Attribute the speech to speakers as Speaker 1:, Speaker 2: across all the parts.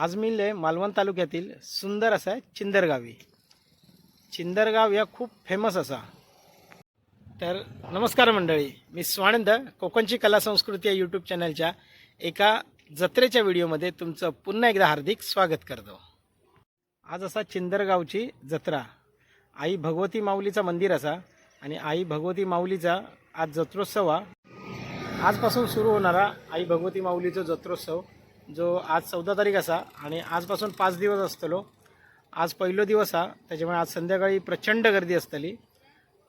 Speaker 1: आज मी ले मालवण तालुक्यातील सुंदर असा चिंदरगावी. चिंदरगाव या खूप फेमस असा. तर नमस्कार मंडळी मी स्वानंद कोकणची कला संस्कृती या यूट्यूब चॅनलच्या एका जत्रेच्या व्हिडिओमध्ये तुमचं पुन्हा एकदा हार्दिक स्वागत करतो. आज असा चिंदरगावची जत्रा. आई भगवती माऊलीचा मंदिर असा आणि आई भगवती माऊलीचा आज जत्रोत्सव हा. आजपासून सुरू होणारा आई भगवती माऊलीचा जत्रोत्सव जो आज चौदा तारीख असा आणि आजपासून पाच दिवस असतलो. आज पहिलो दिवस हा त्याच्यामुळे आज संध्याकाळी प्रचंड गर्दी असतली.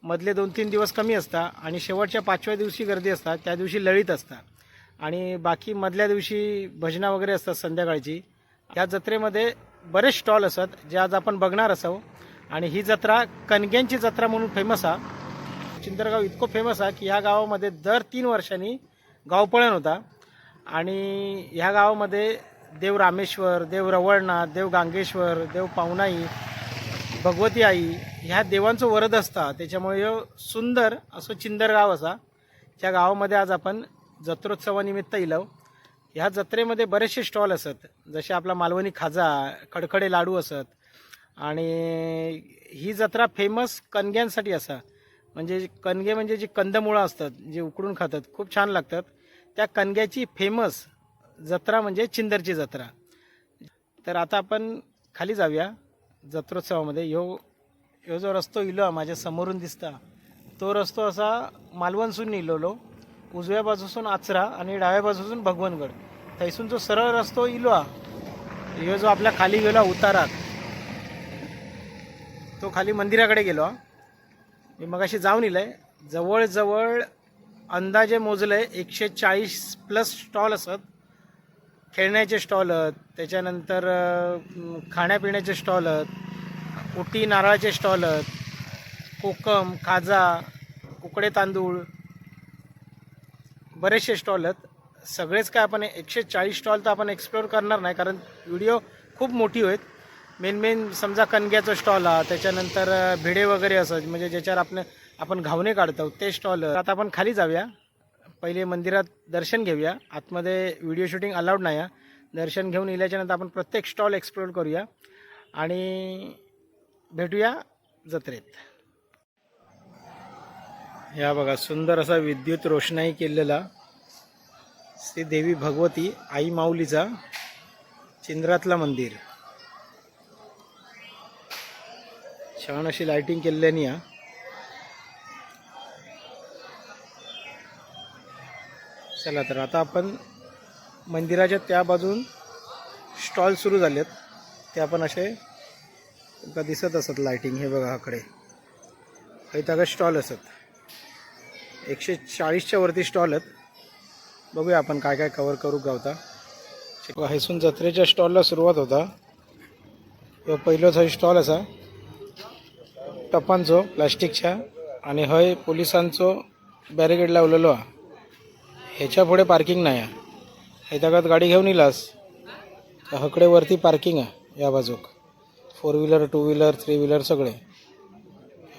Speaker 1: मधले दोन तीन दिवस कमी असता आणि शेवटच्या पाचव्या दिवशी गर्दी असतात त्या दिवशी लळीत असतात आणि बाकी मधल्या दिवशी भजनं वगैरे असतात संध्याकाळची या जत्रेमध्ये बरेच स्टॉल असतात जे आज आपण बघणार असो आणि ही जत्रा कणग्यांची जत्रा म्हणून फेमस हा. चिंतरगाव इतकं फेमस हा की ह्या गावामध्ये दर तीन वर्षांनी गावपळण होता. आणि ह्या गावामध्ये देव रामेश्वर देव रवळनाथ देव गांगेश्वर देव पावनाई भगवती आई ह्या देवांचं वरद असता. त्याच्यामुळे ह्यो सुंदर असं चिंदर गाव असा. त्या गावामध्ये आज आपण जत्रोत्सवानिमित्त इलव. ह्या जत्रेमध्ये बरेचसे स्टॉल असत. जसे आपला मालवणी खाजा खडखडे लाडू असत. आणि ही जत्रा फेमस कणग्यांसाठी असा. म्हणजे कणगे म्हणजे जी कंदमुळं असतात जे उकडून खातात खूप छान लागतात. त्या कणग्याची फेमस जत्रा म्हणजे चिंदरची जत्रा. तर आता आपण खाली जाऊया. जत्रोत्सवामध्ये ह्यो ह्यो जो रस्तो इलो माझ्या समोरून दिसता तो रस्तो असा मालवणसून इलोलो उजव्या बाजूसून आचरा आणि डाव्या बाजूसून भगवनगड. थैसून जो सरळ रस्तो इलो हा ह्यो जो आपल्या खाली गेलो उतारात तो खाली मंदिराकडे गेलो. हा मी मगाशी जाऊन इलंय. जवळजवळ अंदाजे मोजले एकशे चाळीस प्लस स्टॉल असत. खेळण्याचे स्टॉल आहेत. त्याच्यानंतर खाण्यापिण्याचे स्टॉल आहेत. उटी नारळाचे स्टॉल आहेत. कोकम खाजा उकडे तांदूळ बरेचसे स्टॉल आहेत. सगळेच काय आपण एकशे चाळीस स्टॉल तर आपण एक्सप्लोअर करणार नाही कारण व्हिडिओ खूप मोठी होईल मेन मेन समजा कणग्याचं स्टॉल हा त्याच्यानंतर भिडे वगैरे असं म्हणजे ज्याच्यावर आपण आपण घावणे काढतो ते स्टॉल आता आपण खाली जाऊया. पहिले मंदिरात दर्शन घेऊया. आतमध्ये व्हिडिओ शूटिंग अलाउड नाही आहे दर्शन घेऊन इल्याच्यानंतर आपण प्रत्येक स्टॉल एक्सप्लोर करूया. आणि भेटूया जत्रेत. या बघा सुंदर असा विद्युत रोषणाई केलेला श्री देवी भगवती आई माऊलीचा चिंद्रातला मंदिर. छान अशी लायटिंग केलेली या चला तर आता आपण मंदिराच्या त्या बाजून स्टॉल सुरू झालेत. ते आपण असे तुमका दिसत असत लायटिंग हे बघा आकडे काही तागा स्टॉल असत. एकशे चाळीसच्या वरती स्टॉल आहेत. बघूया आपण काय काय कवर करू गावता. हैसून जत्रेच्या स्टॉलला सुरुवात होता. तो पहिलोच हय स्टॉल असा. टपांचो प्लास्टिकच्या आणि हय पोलिसांचो बॅरिकेड लावलेलो हा ह्याच्या पुढे पार्किंग नाही आहे हे गाडी घेऊन येलास तर हकडे वरती पार्किंग आहे या बाजूक. Four wheeler two wheeler three wheeler सगळे.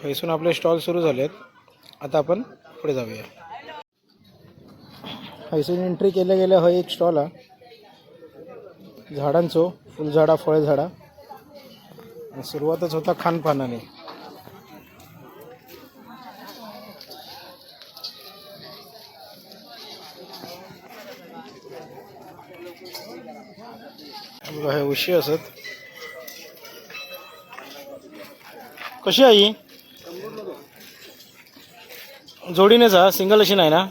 Speaker 1: हैसून आपले स्टॉल सुरू झालेत. आता आपण पुढे जाऊया. हैसून एंट्री केल्या गेल्या हा एक स्टॉल हा झाडांचो फुलझाडा फळझाडा. सुरुवातच होता खानपानाने. बघा हे उशी असत. कशी आहे ही? जोडीनेच हा सिंगल अशी नाही ना?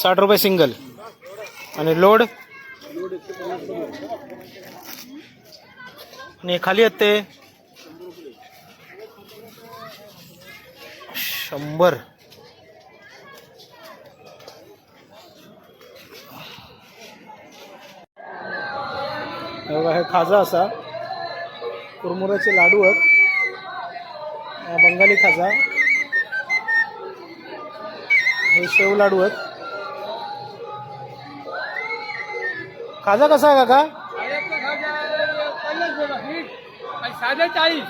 Speaker 1: साठ रुपये सिंगल आणि लोड आणि खाली आहेत ते? शंभर. बघा हे खाजा असा. कुरमुऱ्याचे लाडू आहेत. बंगाली खाजा. हे शेव लाडू आहेत. खाजा कसा आहे काका?
Speaker 2: साधा चाळीस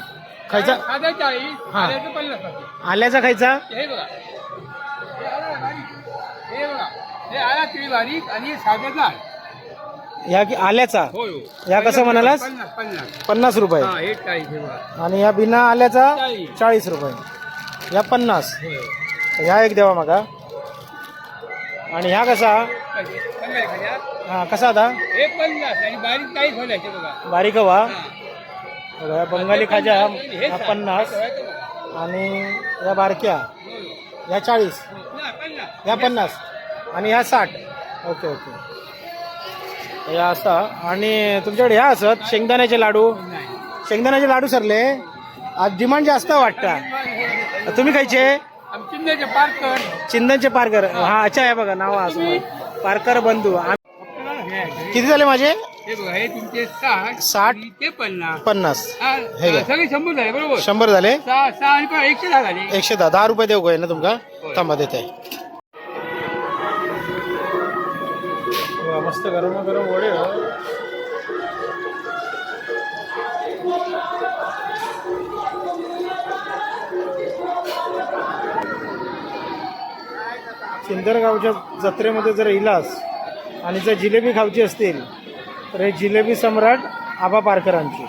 Speaker 1: खायचा?
Speaker 2: साधा चाळीस
Speaker 1: हा.
Speaker 2: साधे पन्नास
Speaker 1: आल्याचा खायचा?
Speaker 2: हे बघा. हे आला बारीक. हे बघा. हे आला तिळी बारीक आणि हे साधे
Speaker 1: ह्या की आल्याचा
Speaker 2: होय हो.
Speaker 1: या कसं म्हणालास?
Speaker 2: पन्नास पन्नास
Speaker 1: पन्नास रुपये
Speaker 2: हा एक चाळीस बघा
Speaker 1: आणि ह्या बिना आल्याचा
Speaker 2: चाळीस.
Speaker 1: चाळीस रुपये ह्या पन्नास
Speaker 2: होय.
Speaker 1: ह्या एक देवा मागा आणि ह्या कसा
Speaker 2: कसे? पन्नास हजार.
Speaker 1: हा कसा आता
Speaker 2: हे पन्नास आणि बारीक चाळीस होण्याचे बघा
Speaker 1: बारीक हवा
Speaker 2: हा.
Speaker 1: बघा, ह्या बंगाली खाजा
Speaker 2: हे
Speaker 1: ह्या. पन्नास
Speaker 2: बघा.
Speaker 1: आणि या बारक्या
Speaker 2: होय हो.
Speaker 1: ह्या चाळीस
Speaker 2: ना, पन्नास.
Speaker 1: ह्या पन्नास आणि ह्या साठ ओके ओके या असा आणि तुमच्याकडे ह्या असत? शेंगदाण्याचे लाडू. शेंगदाण्याचे लाडू सरले. आज डिमांड जास्त वाटतं. तुम्ही खायचे?
Speaker 2: इंडियाचे पार्कर.
Speaker 1: चिंदनचे पारकर. हा अच्छा आहे बघा नाव असं. पारकर बंधू. किती झाले माझे?
Speaker 2: साठ ते पन्नास.
Speaker 1: पन्नास.
Speaker 2: हा, शंभर झाले बरोबर?
Speaker 1: शंभर झाले?
Speaker 2: एकशे दहा झाले.
Speaker 1: एकशे दहा. दहा रुपये देऊ काय ना तुमका? थांबा देते. मस्त गरम गरम वडे हो. सिंदरगावच्या जत्रेमध्ये जर इलास आणि जर जिलेबी खावची असतील तर हे जिलेबी सम्राट आबा पारकरांची.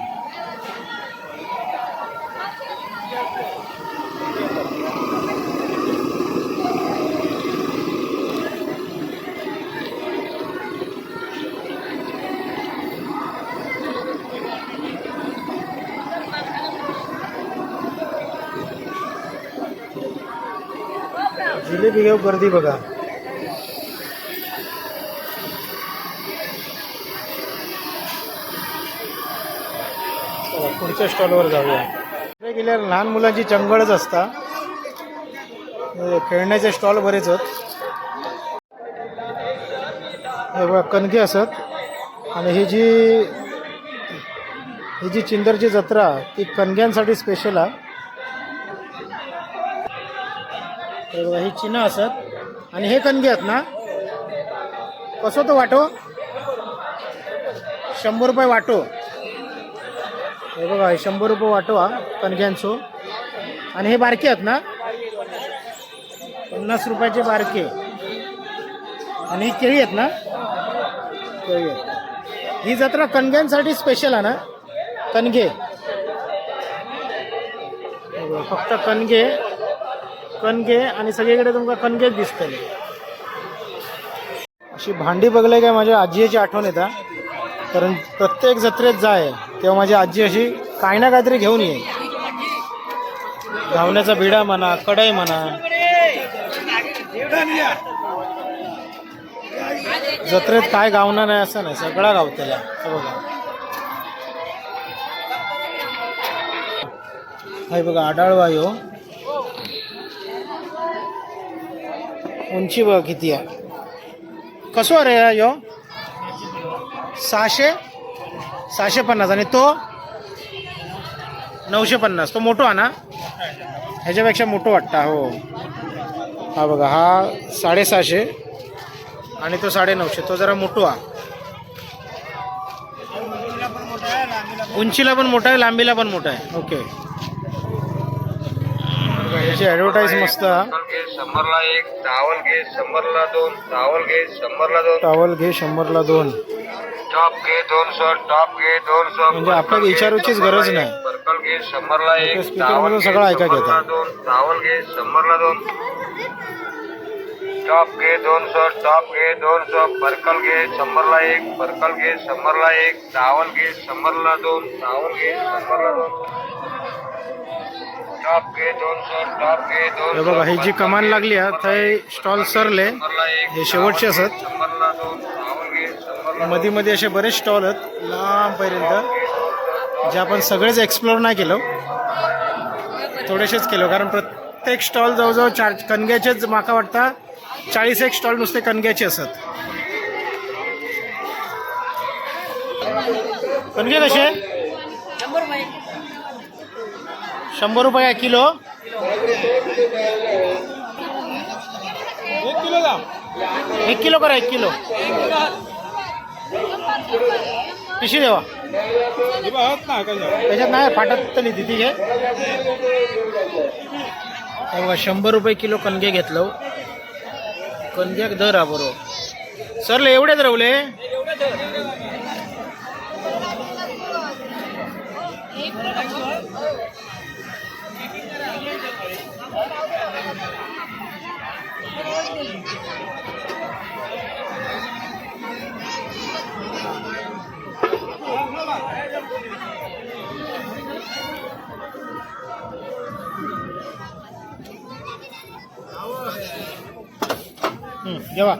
Speaker 1: जिलेबी घेऊ गर्दी बघा. पुढच्या स्टॉलवर जाऊया. गेल्यावर लहान मुलांची चंगळच असता. खेळण्याचे स्टॉल बरेच आहेत. हे बघा कणके असत. आणि ही जी ही जी चिंदरची जत्रा ती कणग्यांसाठी स्पेशल आहे. हे ही चिन्ह असत. आणि हे कणगे आहेत ना कसं तो वाटो? शंभर रुपये वाटो. हे बघा हे शंभर रुपये वाटो हा कणग्यांचो. आणि हे बारके आहेत ना पन्नास रुपयाचे बारके. आणि ही केळी आहेत ना केळी आहेत. ही जत्रा कणग्यांसाठी स्पेशल आहे ना कणगे. फक्त कणगे. कणगे आणि सगळीकडे तुमका कणगेच दिसतले अशी भांडी बघले काय माझ्या आजीची आठवण येता. कारण प्रत्येक जत्रेत जाय तेव्हा माझी आजी अशी काही ना काहीतरी घेऊन ये धावण्याचा बिडा म्हणा कढई म्हणा. जत्रेत काय गावणार नाही असं नाही सगळा गावतेला हे बघा. हाय बघा आढाळवा यो हो. उंची बघ किती आहे? कसो अरे यो? सहाशे? सहाशे पन्नास. आणि तो? नऊशे पन्नास. तो मोठो आहे ना? ह्याच्यापेक्षा मोठं वाटतं हो. हा बघा हा साडेसहाशे आणि तो साडे नऊशे तो जरा मोठो आहे. उंचीला पण मोठा आहे लांबीला पण मोठा आहे. ओके. ह्याची ॲडव्हर्टाईज मस्त.
Speaker 3: शंभरला एक चावल घे शंभरला दोन चावल घे शंभरला दोन.
Speaker 1: टॉवल घे शंभरला दोन.
Speaker 3: टॉप घे दोनशे टॉप घे दोनशे
Speaker 1: म्हणजे आपल्याला विचारूचीच गरज नाही.
Speaker 3: पर्कल घे शंभरला एक घे
Speaker 1: सगळं ऐका घेता.
Speaker 3: शंभरला दोन चावल घे शंभरला दोन. टॉप घे दोनशे टॉप घे दोनशे पर्कल घे शंभरला एक पर्कल घे शंभरला एक चावल घे शंभरला दोन चावल घे शंभरला दोन टॉप घे दोनशे टॉप घे
Speaker 1: हे बघा ही जी कमान लागली आहे थंय स्टॉल सरले हे शेवटचे असत. मध्ये मध्ये असे बरेच स्टॉल आहेत लांबपर्यंत जे आपण सगळेच एक्सप्लोर नाही केलो. थोडेसेच केलो कारण प्रत्येक स्टॉल जवळजवळ चार कणग्याचेच माका वाटता चाळीस एक स्टॉल नुसते कणग्याचे असत. कणगे कसे? शंभर रुपये आहे किलो.
Speaker 2: एक किलो जा.
Speaker 1: एक किलो करा एक किलो. पिशी देवा.
Speaker 2: का
Speaker 1: त्याच्यात नाही फाटत तरी तिथे घे. हे बघा शंभर रुपये किलो कणगे घेतलं कणग्याक दर हा बरोबर. सरले एवढेच रावले? 知吧？